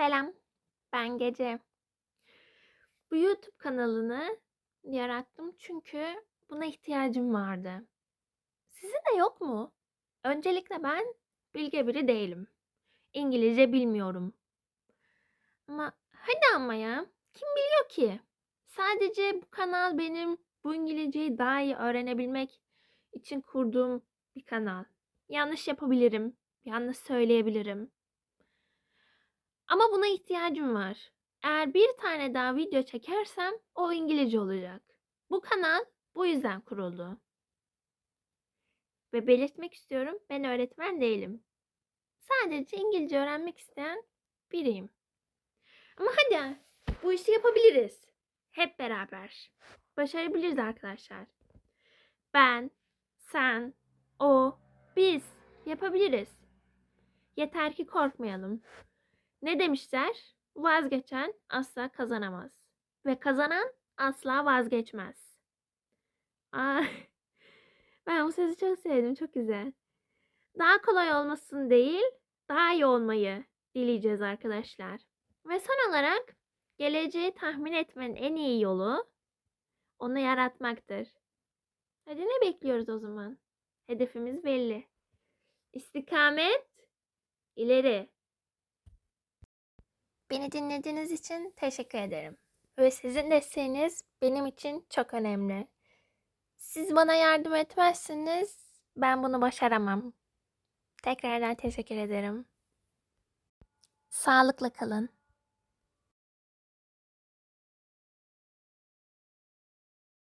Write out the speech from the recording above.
Selam, ben Gece. Bu YouTube kanalını yarattım çünkü buna ihtiyacım vardı. Sizin de yok mu? Öncelikle ben bilge biri değilim. İngilizce bilmiyorum. Ama hadi ama ya. Kim biliyor ki? Sadece bu kanal benim bu İngilizceyi daha iyi öğrenebilmek için kurduğum bir kanal. Yanlış yapabilirim, yanlış söyleyebilirim. Ama buna ihtiyacım var. Eğer bir tane daha video çekersem o İngilizce olacak. Bu kanal bu yüzden kuruldu. Ve belirtmek istiyorum ben öğretmen değilim. Sadece İngilizce öğrenmek isteyen biriyim. Ama hadi bu işi yapabiliriz. Hep beraber. Başarabiliriz arkadaşlar. Ben, sen, o, biz yapabiliriz. Yeter ki korkmayalım. Ne demişler? Vazgeçen asla kazanamaz. Ve kazanan asla vazgeçmez. Aa, ben bu sözü çok sevdim. Çok güzel. Daha kolay olmasın değil, daha iyi olmayı dileyeceğiz arkadaşlar. Ve son olarak geleceği tahmin etmenin en iyi yolu onu yaratmaktır. Hadi ne bekliyoruz o zaman? Hedefimiz belli. İstikamet ileri. Beni dinlediğiniz için teşekkür ederim. Ve sizin desteğiniz benim için çok önemli. Siz bana yardım etmezseniz ben bunu başaramam. Tekrardan teşekkür ederim. Sağlıkla kalın.